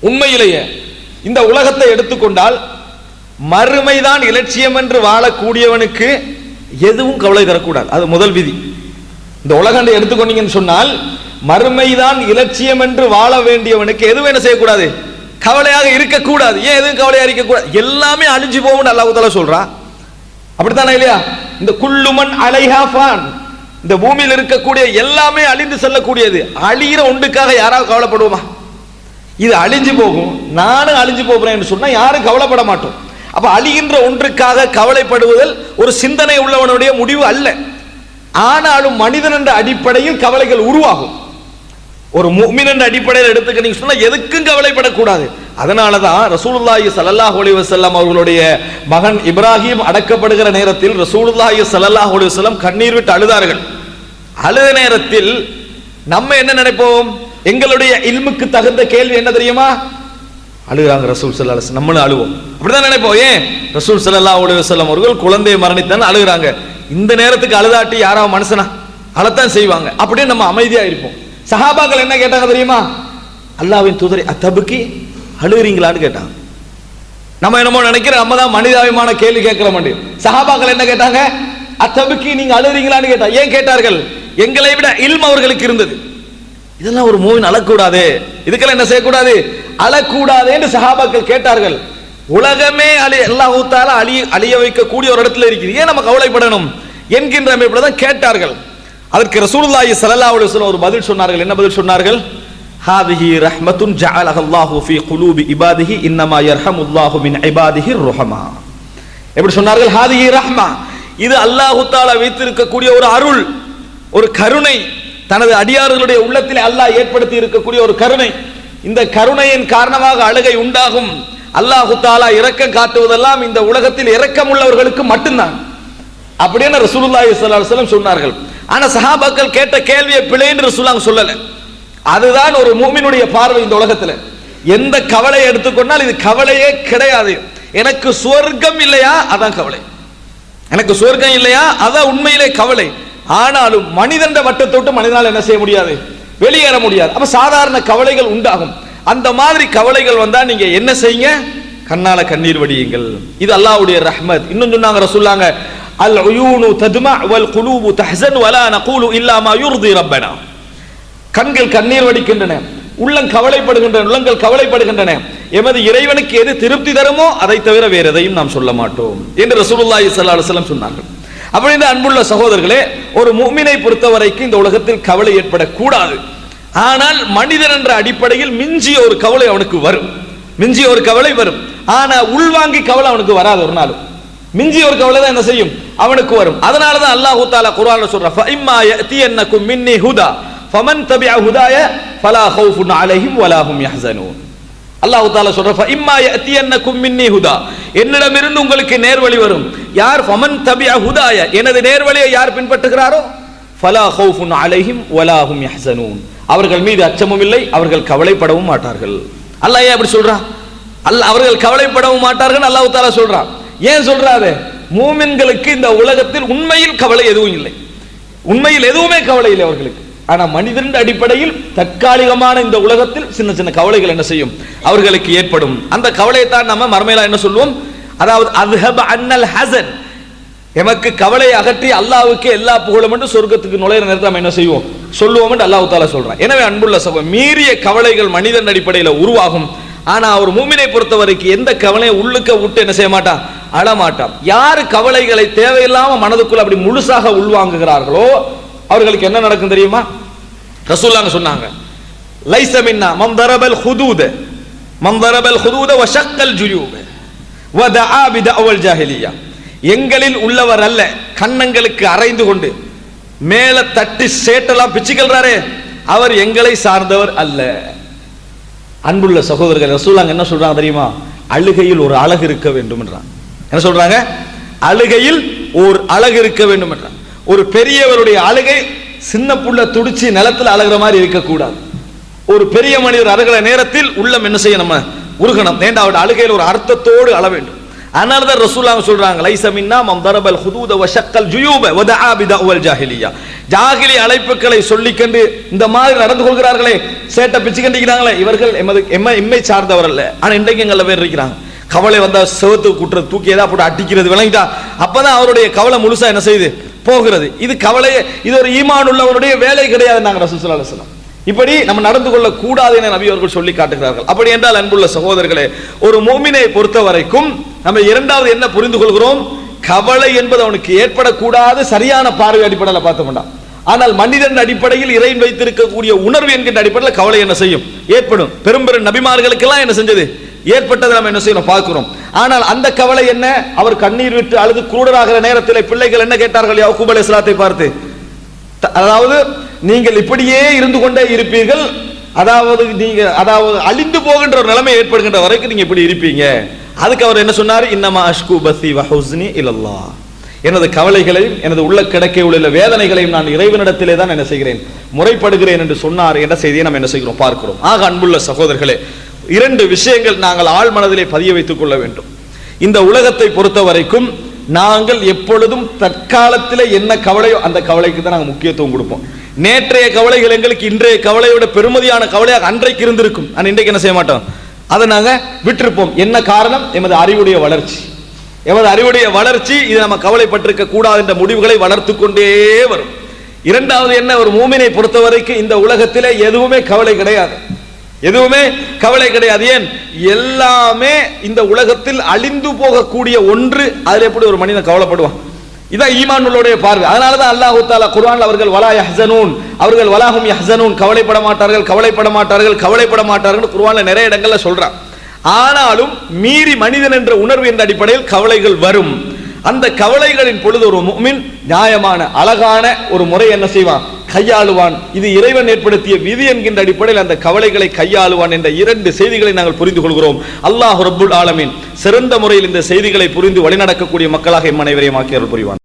உண்மையிலேயே இந்த உலகத்தை எடுத்துக்கொண்டால் மறுமைதான் இலட்சியம் என்று வாழக்கூடியவனுக்கு எதுவும் கவலை தரக்கூடாது. அது முதல் விதி. இந்த உலகம் எடுத்துக்கொண்டீங்கன்னு சொன்னால் மறுமைதான் இலட்சியம் என்று வாழ வேண்டியவனுக்கு எதுவும் என்ன செய்யக்கூடாது? கவலையாக இருக்கக்கூடாது. ஏன் எதுவும் கவலையாக இருக்கக்கூடாது? எல்லாமே அழிஞ்சு போகும் அல்லாஹ் சொல்றான் அப்படித்தானே இல்லையா? இந்த குள்ளுமன் அலைஹா ஃபான். இந்த பூமியில் இருக்கக்கூடிய எல்லாமே அழிந்து செல்லக்கூடியது. அழியிற ஒன்றுக்காக யாராவது கவலைப்படுவோமா? இது அழிஞ்சு போகும். நானும் அழிஞ்சு போகிறேன் என்று சொன்னால் யாரும் கவலைப்பட மாட்டோம். அப்போ அழிகின்ற ஒன்றுக்காக கவலைப்படுவதில் ஒரு சிந்தனை உள்ளவனுடைய முடிவு அல்ல. ஆனாலும் மனிதன் என்ற அடிப்படையில் கவலைகள் உருவாகும். ஒரு முஃமின் என்ற அடிப்படையில் எடுத்துக்க சொன்னால் எதுக்கும் கவலைப்படக்கூடாது. அதனால தான் ரசூலுல்லாஹி சல்லாஹ் அலி வஸல்லம் அவர்களுடைய மகன் இப்ராஹிம் அடக்கப்படுகிற நேரத்தில் ரசூலுல்லாஹி சல்லாஹ் அலி வஸல்லம் கண்ணீர் விட்டு அழுதார்கள். அழுத நேரத்தில் நம்ம என்ன நினைப்போம்? எங்களுடைய இல்முக்கு தகுந்த கேள்வி என்ன தெரியுமா? அழுகிறாங்க ரசூல் சல்லா நம்மளும் அழுவோம். அப்படிதான் நினைப்போம். ஏன்? ரசூல் சல்லா அலைஹி வஸல்லம் அவர்கள் குழந்தையை மரணித்தான் அழுகிறாங்க. இந்த நேரத்துக்கு அழுதாட்டி யாராவது மனுஷனா? அழத்தான் செய்வாங்க. அப்படியே நம்ம அமைதியா இருப்போம். சஹாபாக்கள் என்ன கேட்டாங்க தெரியுமா? அல்லாஹ்வின் தூதரை அத்தபுக்கு அழுகிறீங்களான்னு கேட்டாங்க. நம்ம என்னமோ நினைக்கிற நம்ம தான் மனிதாபிமான கேள்வி கேட்கிற மாட்டேன் சஹாபாக்கள் என்ன கேட்டாங்க? அத்தபுக்கு நீங்க அழுகிறீங்களான்னு கேட்டா ஏன் கேட்டார்கள்? எங்களை விட இல்ம் அவர்களுக்கு இருந்தது. இதெல்லாம் ஒரு மூவின் அழக்கூடாது. இதுக்கெல்லாம் என்ன செய்யக்கூடாது? அழக்கூடாது என்று சஹாபாக்கள் கேட்டார்கள். உலகமே அழி எல்லா ஊத்தால அழிய அழிய வைக்கக்கூடிய ஒரு இடத்துல இருக்குது. ஏன் நம்ம கவலைப்படணும் என்கின்ற அமைப்பில் தான் கேட்டார்கள். அதற்கு ரசூலுல்லாஹி ஸல்லல்லாஹு அலைஹி வஸல்லம் ஒரு பதில் சொன்னார்கள். என்ன பதில் சொன்னார்கள்? ஹாதிஹி ரஹ்மத்துன் ஜஅலஹல்லாஹு ஃபீ குலூபி இபாதிஹி இன்னமா யர்ஹமுல்லாஹு மின் இபாதிஹி ருஹமா எப்படி சொன்னார்கள்? ஹாதிஹி ரஹ்மா. இது அல்லாஹு வைத்திருக்கக்கூடிய ஒரு அருள் ஒரு கருணை தனது அடியார்களுடைய உள்ளத்தில் அல்லாஹ் ஏற்படுத்தி இருக்கக்கூடிய ஒரு கருணை. இந்த கருணையின் காரணமாக அழுகை உண்டாகும். அல்லாஹு தாலா இரக்கம் காட்டுவதெல்லாம் இந்த உலகத்தில் இரக்கம் உள்ளவர்களுக்கு மட்டும்தான் அப்படின்னு ரசூலுல்லாஹி ஸல்லல்லாஹு அலைஹி சொன்னார்கள். ஆனா சஹாபாக்கள் கேட்ட கேள்வியை பிழைன்னு ரசூலுல்லாஹ் சொல்லல. அதுதான் ஒரு மூமினுடைய பார்வை இந்த உலகத்துல. எந்த கவலையை எடுத்துக்கொண்டால் இது கவலையே கிடையாது. எனக்கு சுவர்க்கம் இல்லையா? அதான் கவலை. எனக்கு சுவர்க்கம் இல்லையா? அதான் உண்மையிலே கவலை. ஆனாலும் மனிதன்ற வட்டத்தை விட்டு மனிதனால் என்ன செய்ய முடியாது? வெளியேற முடியாது. அப்ப சாதாரண கவலைகள் உண்டாகும். அந்த மாதிரி கவலைகள் வந்தா நீங்க என்ன செய்யுங்க? கண்ணால கண்ணீர் வடியுங்கள். இது அல்லாவுடைய ரஹ்மத். இன்னும் சொன்னாங்க ரசூலுல்லாங்க அல் உயூனு ததுமா வல் குலூபு தஹசன் வலா நகூலு இல்லாம யுர்தி ரப்பனா. கண்கள் கண்ணீர் வடிக்கின்றன. உள்ளம் கவலைப்படுகின்றன. உள்ளங்கள் கவலைப்படுகின்றன. எமது இறைவனுக்கு எது திருப்தி தருமோ அதை தவிர வேறு எதையும் நாம் சொல்ல மாட்டோம். என்று ரசூலுல்லாஹி ஸல்லல்லாஹு அலைஹி வஸல்லம் சொன்னார்கள். அப்படின்னு அன்புள்ள சகோதரர்களே ஒரு முஃமினை பொறுத்தவரைக்கும் இந்த உலகத்தில் கவலை ஏற்படக்கூடாது. ஆனால் மனிதன் என்ற அடிப்படையில் மிஞ்சிய ஒரு கவலை அவனுக்கு வரும். மிஞ்சிய ஒரு கவலை வரும். ஆனா உள்வாங்கி கவலை அவனுக்கு வராது ஒரு நாள் மிஞ்சிய ஒரு கவலை தான் என்ன செய்யும்? அவனுக்கு வரும். அதனால தான் அல்லாஹு தாலா குர்ஆன்ல சொல்றான் ஃபஇம்மா யஅதியன்னக்கும் மின்னி ஹுதா ஃபமன் தபிஅ ஹுதாய ஃபலா ஹௌஃபுன் அலைஹிம் வலா ஹும் அல்லாஹு தாலா சொல்ற ஃபஇம்மா என்ன மின்னி ஹுதா. என்னிடமிருந்து உங்களுக்கு நேர்வழி வரும். யார் ஃபமன் தபியா ஹுதாய. எனது நேர்வழியை யார் பின்பற்றுகிறாரோ? ஃபலா ஹௌஃபுன் அலைஹிம் வலாஹும் ஹும் அவர்கள் மீது அச்சமும் இல்லை அவர்கள் கவலைப்படவும் மாட்டார்கள். அல்லாஹ் ஏன் அப்படி சொல்றான் அல்ல அவர்கள் கவலைப்படவும் மாட்டார்கள் அல்லாஹு தாலா சொல்றான் ஏன் சொல்றாரு? மூமின்களுக்கு இந்த உலகத்தில் உண்மையில் கவலை எதுவும் இல்லை. உண்மையில் எதுவுமே கவலை இல்லை அவர்களுக்கு. ஆனா மனிதன் அடிப்படையில் தற்காலிகமான இந்த உலகத்தில் சின்ன சின்ன கவலைகள் என்ன செய்யும்? அவர்களுக்கு ஏற்படும். அந்த கவலையை தான் நம்ம மர்மையில என்ன சொல்லுவோம்? அதாவது அதுஹப் அன்னல் ஹசன். எமக்கு கவலை அகற்றி அல்லாவுக்கு எல்லா புகழும் என்று சொர்க்கத்துக்கு நுழையிற நேரத்தில் நம்ம என்ன செய்வோம்? சொல்லுவோம் என்று அல்லாஹு தாலா சொல்றான். எனவே அன்புள்ள சபை மீறிய கவலைகள் மனிதன் அடிப்படையில் உருவாகும். ஆனா ஒரு மூமினை பொறுத்த வரைக்கும் எந்த கவலையை உள்ளுக்க விட்டு என்ன செய்ய மாட்டான்? அழமாட்டான் யாரு கவலைகளை தேவையில்லாம மனதுக்குள்ள அப்படி முழுசாக உள்வாங்குகிறார்களோ அவர்களுக்கு என்ன நடக்கும் தெரியுமா? ரசூல்லாங்க சொன்னாங்க லைச மின்னா மம்தரபல் ஹுதூத மம்தரபல் ஹுதூத வ ஷக்கல் ஜுயூப வ தஆ பி ஜாஹிலியா. எங்களில் உள்ளவர் அல்ல கண்ணங்களுக்கு அரைந்து கொண்டு மேல தட்டி சேட்டெல்லாம் பிச்சுக்கிறாரே அவர் எங்களை சார்ந்தவர் அல்ல. அன்புள்ள சகோதரர்கள் ரசூலாங்க என்ன சொல்றாங்க தெரியுமா? அழுகையில் ஒரு அழகு இருக்க வேண்டும் என்றான் என்ன சொல்றாங்க? அழுகையில் ஒரு அழகு இருக்க வேண்டும் என்றான் ஒரு பெரியவருடைய அழுகை சின்ன புள்ள துடிச்சு நிலத்துல அழுகிற மாதிரி இருக்கக்கூடாது. ஒரு பெரிய மனிதர் அழுகிற நேரத்தில் உள்ளம் என்ன செய்ய நம்ம உருகணும். ஏண்டா அவருடைய அழுகையில் ஒரு அர்த்தத்தோடு அழ வேண்டும். அதனால தான் ரசூலாங்க சொல்றாங்க லைசமின்னா மம் தரபல் ஹுதூத வஷக்கல் ஜுயூப வ தஆ பிதஅவல் ஜாஹிலியா. ஜாகிலி அழைப்புகளை சொல்லிக்கண்டு இந்த மாதிரி நடந்து கொள்கிறார்களே சேட்டை பிச்சு கண்டிக்கிறாங்களே. இவர்கள் எமது எம்ம எம்மை சார்ந்தவர் அல்ல. ஆனா இன்றைக்கு எங்கள பேர் இருக்கிறாங்க. கவலை வந்தா செவத்து குற்ற தூக்கி ஏதா போட்டு அடிக்கிறது விளங்கிட்டா. அப்பதான் அவருடைய கவலை முழுசா என்ன செய்யுது? போகிறது. இது கவலையே இது ஒரு ஈமான் உள்ளவனுடைய வேலை கிடையாது நாங்கள் ரசூலுல்லாஹி அலைஹி இப்படி நம்ம நடந்து கொள்ள கூடாது என நபி அவர்கள் சொல்லி காட்டுகிறார்கள். அப்படி என்றால் அன்புள்ள சகோதரர்களே ஒரு மோமினை பொறுத்த வரைக்கும் நம்ம இரண்டாவது என்ன புரிந்து கொள்கிறோம்? கவலை என்பது அவனுக்கு ஏற்படக்கூடாது சரியான பார்வை அடிப்படையில் பார்த்தோம்னா ஆனால் மனிதன் அடிப்படையில் இறைவன் வைத்திருக்கக்கூடிய உணர்வு என்கின்ற அடிப்படையில் கவலை என்ன செய்யும்? ஏற்படும். பெரும் பெரும் நபிமார்களுக்கெல்லாம் என்ன செஞ்சது? ஏற்பட்டதை நம்ம என்ன செய்யணும் பார்க்கிறோம். ஆனால் அந்த கவலை என்ன? அவர் கண்ணீர் விட்டு அழுது குருடராகிற நேரத்தில் பிள்ளைகள் என்ன கேட்டார்கள்? யாக்கூப் அலைஹிஸ்ஸலாத்தை பார்த்து. த- அதாவது நீங்கள் இப்படியே இருந்து கொண்டே இருப்பீர்கள். அதாவது நீங்க அதாவது அழிந்து போகின்ற ஒரு நிலைமை ஏற்படுகின்ற வரைக்கும் நீங்க இப்படி இருப்பீங்க. அதுக்கு அவர் என்ன சொன்னார்? இன்னமா அஷ்கு பசி வஹுஸ்னி இல்லல்லா எனது கவலைகளையும் எனது உள்ள கிடக்கை உள்ள வேதனைகளையும் நான் இறைவனிடத்திலே தான் என்ன செய்கிறேன் முறைப்படுகிறேன் என்று சொன்னார் என்ற செய்தியை நம்ம என்ன செய்கிறோம் பார்க்கிறோம். ஆக அன்புள்ள சகோதரர்களே இரண்டு விஷயங்கள் நாங்கள் ஆள் மனதிலே பதிய வைத்துக் கொள்ள வேண்டும். இந்த உலகத்தை பொறுத்த வரைக்கும் நாங்கள் எப்பொழுதும் தற்காலத்தில் என்ன கவலையோ அந்த கவலைக்கு தான் நாங்கள் முக்கியத்துவம் கொடுப்போம். நேற்றைய கவலைகள் எங்களுக்கு இன்றைய கவலையோட பெருமதியான கவலையாக அன்றைக்கு இருந்திருக்கும். ஆனால் இன்றைக்கு என்ன செய்ய மாட்டோம்? அதை நாங்கள் விட்டிருப்போம். என்ன காரணம்? எமது அறிவுடைய வளர்ச்சி. எமது அறிவுடைய வளர்ச்சி இது நம்ம கவலைப்பட்டிருக்க கூடாது என்ற முடிவுகளை வளர்த்து கொண்டே வரும். இரண்டாவது என்ன? ஒரு மூமினை பொறுத்த வரைக்கும் இந்த உலகத்திலே எதுவுமே கவலை கிடையாது. எதுவுமே கவலை கிடையாது. ஏன்? எல்லாமே இந்த உலகத்தில் அழிந்து போகக்கூடிய ஒன்று அதில் எப்படி ஒரு மனிதன் கவலைப்படுவான்? இதான் ஈமான் உள்ளோடைய பார்வை. அதனால தான் அல்லாஹு தாலா குர்ஆன்ல அவர்கள் வலா யஹ்சனூன். அவர்கள் வலாஹும் யஹ்சனூன். கவலைப்பட மாட்டார்கள் கவலைப்பட மாட்டார்கள் கவலைப்பட மாட்டார்கள் குர்ஆன்ல நிறைய இடங்கள்ல சொல்றான். ஆனாலும் மீறி மனிதன் என்ற உணர்வு என்ற அடிப்படையில் கவலைகள் வரும். அந்த கவலைகளின் பொழுது ஒரு முஃமின் நியாயமான அழகான ஒரு முறை என்ன செய்வான்? கையாளுவான். இது இறைவன் ஏற்படுத்திய விதி என்கின்ற அடிப்படையில் அந்த கவலைகளை கையாளுவான் என்ற இரண்டு செய்திகளை நாங்கள் புரிந்து கொள்கிறோம். அல்லாஹ் ரபுல் ஆலமின் சிறந்த முறையில் இந்த செய்திகளை புரிந்து வழிநடக்கக்கூடிய மக்களாக எம் அனைவரையும் புரிவான்.